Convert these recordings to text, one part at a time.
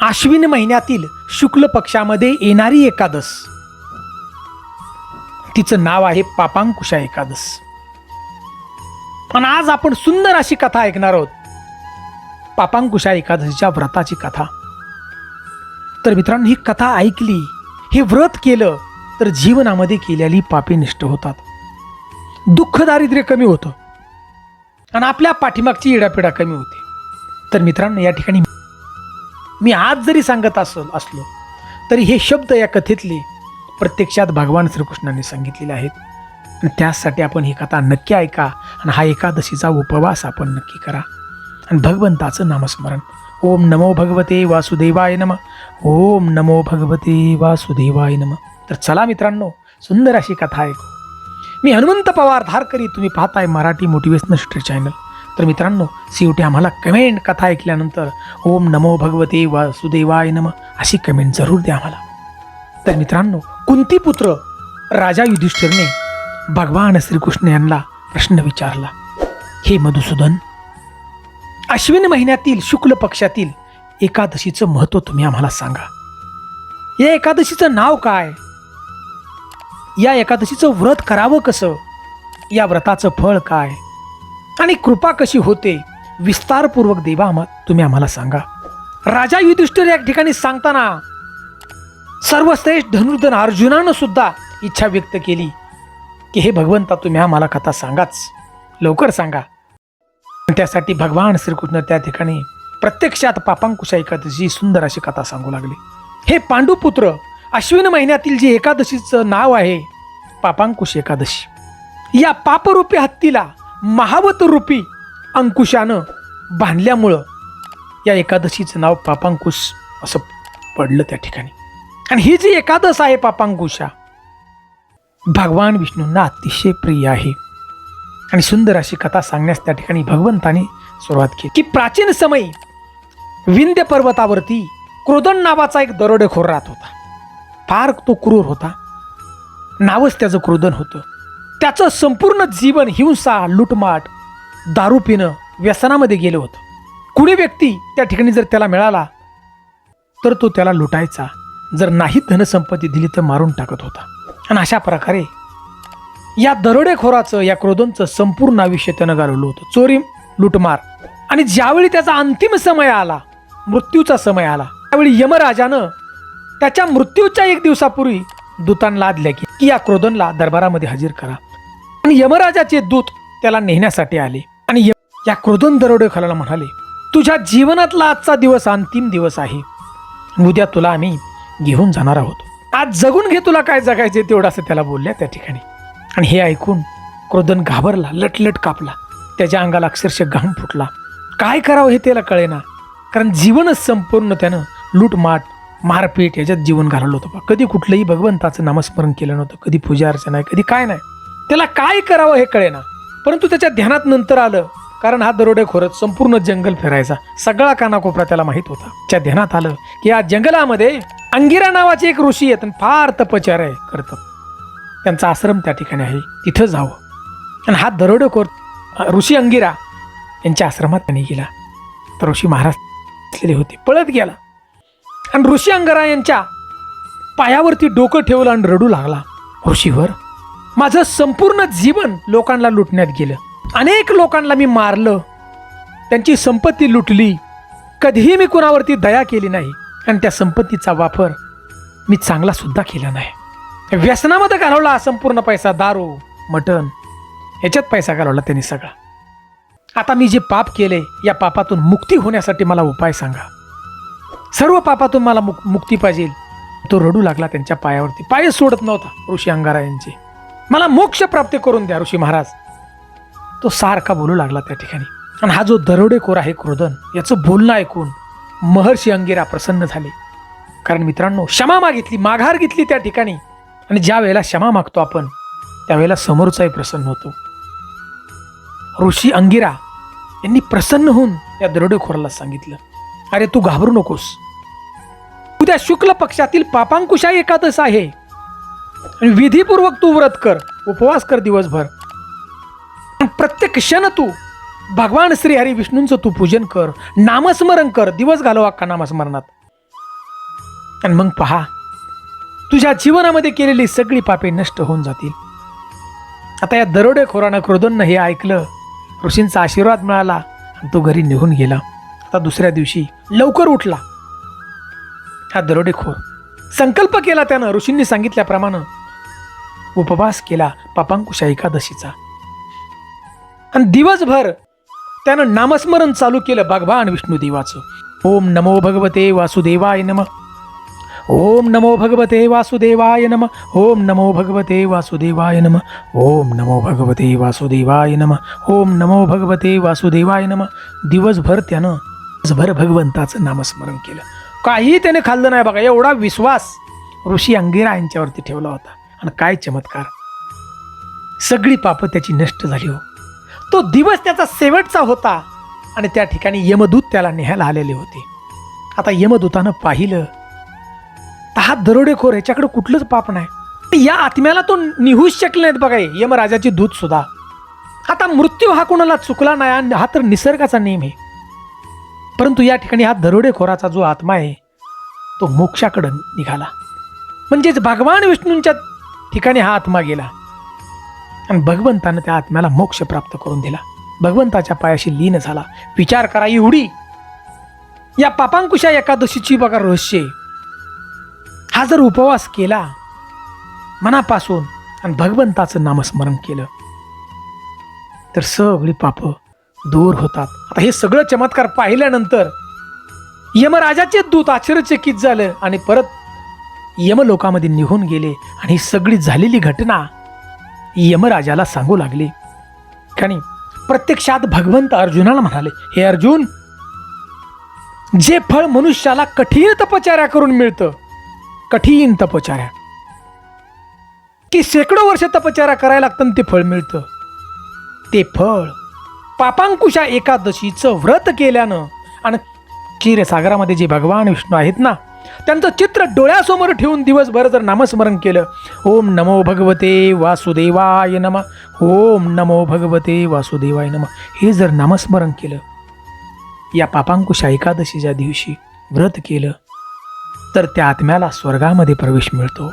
आश्विन महिन्यातील शुक्ल पक्षामध्ये येणारी एकादस. तिचं नाव आहे पापांकुशा एकादस. आणि आज आपण सुंदर अशी कथा ऐकणार आहोत. पापांकुशा एकादशीच्या व्रताची कथा. तर मित्रांनो ही कथा ऐकली हे व्रत केलं तर जीवनामध्ये केलेली पापे निष्ठ होतात. दुःख दारिद्र्य कमी होतं. आणि आपल्या पाठीमागची इडापिडा कमी होते. तर मित्रांनो या ठिकाणी मी आज जरी सांगत असल असलो तरी हे शब्द या कथेतले प्रत्यक्षात भगवान श्रीकृष्णाने सांगितलेले आहेत. आणि त्यासाठी आपण ही कथा नक्की ऐका आणि हा एकादशीचा उपवास आपण नक्की करा. आणि भगवंताचं नामस्मरण. ओम नमो भगवते वासुदेवाय नम. ओम नमो भगवते वासुदेवाय नम. तर चला मित्रांनो सुंदर अशी कथा ऐकू. मी हनुमंत पवार धारकरी तुम्ही पाहताय मराठी मोटिवेशनल स्ट्री चॅनल. तर मित्रांनो शेवटी आम्हाला कमेंट कथा ऐकल्यानंतर ओम नमो भगवते वासुदेवाय नम अशी कमेंट जरूर द्या आम्हाला. तर मित्रांनो कुंती पुत्र राजा युधिष्ठिरने भगवान श्रीकृष्ण यांना प्रश्न विचारला? हे मधुसूदन अश्विन महिन्यातील शुक्ल पक्षातील एकादशीचं महत्त्व तुम्ही आम्हाला सांगा. या एकादशीचं नाव काय? या एकादशीचं व्रत करावं कसं? या व्रताचं फळ काय? आणि कृपा कशी होते विस्तारपूर्वक देवा आम्हा तुम्ही आम्हाला सांगा. राजा युधिष्ठिर या ठिकाणी सांगताना सर्वश्रेष्ठ धनुर्धन अर्जुनानं सुद्धा इच्छा व्यक्त केली की हे भगवंता तुम्ही आम्हाला कथा सांगाच. लवकर सांगा. त्यासाठी भगवान श्रीकृष्ण त्या ठिकाणी प्रत्यक्षात पापांकुशा एकादशी सुंदर अशी कथा सांगू लागली. हे पांडुपुत्र अश्विन महिन्यातील जे एकादशीचं नाव आहे पापांकुश एकादशी. या पापरूपी हत्तीला महावत रूपी अंकुशानं बांधल्यामुळं या एकादशीचं नाव पापांकुश असं पडलं त्या ठिकाणी. आणि ही जी एकादश आहे पापांकुशा भगवान विष्णूंना अतिशय प्रिय आहे. आणि सुंदर अशी कथा सांगण्यास त्या ठिकाणी भगवंताने सुरुवात केली. की प्राचीन समयी विंध्य पर्वतावरती क्रोदन नावाचा एक दरोडेखोर राहत होता. फार तो क्रूर होता. नावच त्याचं क्रोदन होतं. त्याचं संपूर्ण जीवन हिंसा लुटमाट दारू पिणं व्यसनामध्ये गेलं होतं. कुणी व्यक्ती त्या ठिकाणी जर त्याला मिळाला तर तो त्याला लुटायचा. जर नाही धनसंपत्ती दिली तर मारून टाकत होता. आणि अशा प्रकारे या दरोडेखोराचं या क्रोधनचं संपूर्ण आयुष्य त्यानं घालवलं होतं. चोरी लुटमार. आणि ज्यावेळी त्याचा अंतिम समय आला मृत्यूचा समय आला त्यावेळी यमराजानं त्याच्या मृत्यूच्या एक दिवसापूर्वी दूतांना लादल्या की की या क्रोधनला दरबारामध्ये हजर करा. आणि यमराजाचे दूत त्याला नेण्यासाठी आले. आणि या क्रोधन दरोडेखोराला म्हणाले तुझ्या जीवनातला आजचा दिवस अंतिम दिवस आहे. उद्या तुला आम्ही घेऊन जाणार आहोत. आज जगून घे तुला काय जगायचे तेवढं असं त्याला बोलल्या त्या ठिकाणी. आणि हे ऐकून क्रोधन घाबरला लटलट कापला. त्याच्या अंगाला अक्षरशः घाम फुटला. काय करावं हे त्याला कळेना. कारण जीवनच संपूर्ण त्यानं लूटमाट मारपीट याच्यात जीवन घालवलं होतं. बा. कधी कुठलंही भगवंताचं नामस्मरण केलं नव्हतं. कधी पूजा अर्चना आहे कधी काय नाही. त्याला काय करावं हे कळेना. परंतु त्याच्या ध्यानात नंतर आलं. कारण हा दरोडेखोरच संपूर्ण जंगल फिरायचा. सगळा कानाकोपरा त्याला माहीत होता. त्या ध्यानात आलं की या जंगलामध्ये अंगिरा नावाचे एक ऋषी आहेत फार फार तपचार्य करतात. त्यांचा आश्रम त्या ठिकाणी आहे. तिथं जावं. आणि हा दरोडेखोर ऋषी अंगिरा यांच्या आश्रमात त्यांनी गेला. तर ऋषी महाराज असलेले होते. पळत गेला. आणि ऋषी अंगिरा यांच्या पायावरती डोकं ठेवलं आणि रडू लागला. ऋषीवर माझं संपूर्ण जीवन लोकांना लुटण्यात गेलं. अनेक लोकांना मी मारलं. त्यांची संपत्ती लुटली. कधीही मी कुणावरती दया केली नाही आणि त्या संपत्तीचा वापर मी चांगलासुद्धा केला नाही. व्यसनामध्ये घालवला संपूर्ण पैसा दारू मटण. याच्यात पैसा घालवला त्यांनी सगळा. आता मी जे पाप केले या पापातून मुक्ती होण्यासाठी मला उपाय सांगा. सर्व पापातून मला मुक मुक्ती पाहिजे. तो रडू लागला त्यांच्या पायावरती. पाय सोडत नव्हता ऋषी अंगारा यांचे. मला मोक्ष प्राप्त करून द्या ऋषी महाराज. तो सारखा बोलू लागला त्या ठिकाणी. आणि हा जो दरोडेखोर आहे क्रोधन याचं बोलणं ऐकून महर्षी अंगिरा प्रसन्न झाले. कारण मित्रांनो क्षमा मागितली माघार घेतली त्या ठिकाणी. आणि ज्या वेळेला क्षमा मागतो आपण त्यावेळेला समोरचाही प्रसन्न होतो. ऋषी अंगिरा यांनी प्रसन्न होऊन त्या दरोडेखोराला सांगितलं अरे तू घाबरू नकोस. उद्या शुक्ल पक्षातील पापांकुशा एकादश आहे. आणि विधीपूर्वक तू व्रत कर उपवास कर दिवसभर. प्रत्येक क्षण तू भगवान श्री हरी विष्णूंचं तू पूजन कर नामस्मरण कर दिवस घालव अख्खा नामस्मरणात. आणि मग पहा तुझ्या जीवनामध्ये केलेली सगळी पापे नष्ट होऊन जातील. आता या दरोडेखोरानं क्रोधननं हे ऐकलं ऋषींचा आशीर्वाद मिळाला आणि तो घरी निघून गेला. आता दुसऱ्या दिवशी लवकर उठला. हा दरोडेखोर संकल्प केला त्यानं ऋषींनी सांगितल्याप्रमाणे उपवास केला पापांकुशा एकादशीचा. आणि दिवसभर त्यानं नामस्मरण चालू केलं भगवान विष्णुदेवाचं ओम नमो भगवते वासुदेवाय नम. ओम नमो भगवते वासुदेवाय नम. ओम नमो भगवते वासुदेवाय नम. ओम नमो भगवते वासुदेवाय नम. ओम नमो भगवते वासुदेवाय नम. दिवसभर त्यानं दिवसभर भगवंताचं नामस्मरण केलं. काही त्याने खाल्लं नाही बघा एवढा विश्वास ऋषी अंगिरा यांच्यावरती ठेवला होता. आणि काय चमत्कार. सगळी पापं त्याची नष्ट झाली हो. तो दिवस त्याचा शेवटचा होता आणि त्या ठिकाणी यमदूत त्याला न्यायला आलेले होते. आता यमदूतानं पाहिलं तर हा दरोडेखोर ह्याच्याकडे कुठलंच पाप नाही. या आत्म्याला तो निहूच शकले नाहीत बघा यमराजाची दूत सुद्धा. आता मृत्यू हा कोणाला चुकला नाही आणि हा तर निसर्गाचा नियम आहे. परंतु या ठिकाणी हा दरोडेखोराचा जो आत्मा आहे तो मोक्षाकडं निघाला. म्हणजेच भगवान विष्णूंच्या ठिकाणी हा आत्मा गेला. आणि भगवंतानं त्या आत्म्याला मोक्ष प्राप्त करून दिला. भगवंताच्या पायाशी लीन झाला. विचार करा एवढी. या पापांकुशा एकादशीची बघा रहस्य हा जर उपवास केला मनापासून आणि भगवंताचं नामस्मरण केलं तर सगळी पाप दूर होतात. आता हे सगळं चमत्कार पाहिल्यानंतर यमराजाचे दूत आश्चर्यचकित झालं आणि परत यमलोकामध्ये निघून गेले आणि ही सगळी झालेली घटना यमराजाला सांगू लागली. कारण प्रत्यक्षात भगवंत अर्जुनाला म्हणाले हे अर्जुन जे फळ मनुष्याला कठीण तपचार्या करून मिळतं कठीण तपचार्या की शेकडो वर्ष तपचाऱ्या करायला लागतं आणि ते फळ मिळतं. ते फळ पापांकुशा एकादशीचं व्रत केल्यानं आणि क्षीरसागरामध्ये जे भगवान विष्णू आहेत ना त्यांचं चित्र डोळ्यासमोर ठेवून दिवसभर जर नामस्मरण केलं. ओम नमो भगवते वासुदेवाय नम. ओम नमो भगवते वासुदेवाय नम. हे जर नामस्मरण केलं या पापांकुशा एकादशीच्या दिवशी व्रत केलं तर त्या आत्म्याला स्वर्गामध्ये प्रवेश मिळतो.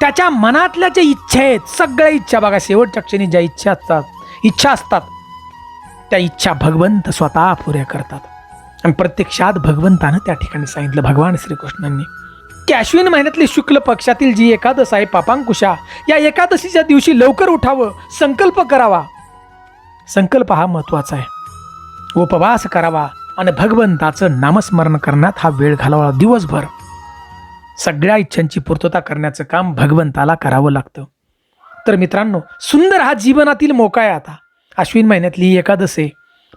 त्याच्या मनातल्या ज्या इच्छा आहेत सगळ्या इच्छा बघा शेवटच्या क्षणी ज्या इच्छा असतात इच्छा असतात त्या इच्छा भगवंत स्वतः पुऱ्या करतात. आणि प्रत्यक्षात भगवंतानं त्या ठिकाणी सांगितलं भगवान श्रीकृष्णांनी की अश्विन महिन्यातली शुक्ल पक्षातील जी एकादश आहे पापांकुशा या एकादशीच्या दिवशी लवकर उठावं संकल्प करावा. संकल्प हा महत्त्वाचा आहे. उपवास करावा आणि भगवंताचं नामस्मरण करण्यात हा वेळ घालवावा दिवसभर. सगळ्या इच्छांची पूर्तता करण्याचं काम भगवंताला करावं लागतं. तर मित्रांनो सुंदर हा जीवनातील मोका आहे आता. अश्विन महिन्यातली ही एकादश आहे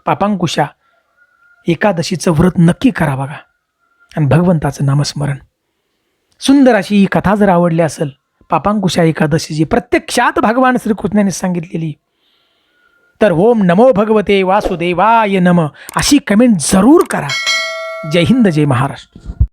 पापांकुशा एकादशीचं व्रत नक्की करा बघा. आणि भगवंताचं नामस्मरण. सुंदर अशी ही कथा जर आवडली असेल पापांकुशा एकादशीची प्रत्यक्षात भगवान श्रीकृष्णाने सांगितलेली तर ओम नमो भगवते वासुदेवाय नम अशी कमेंट जरूर करा. जय हिंद जय महाराष्ट्र.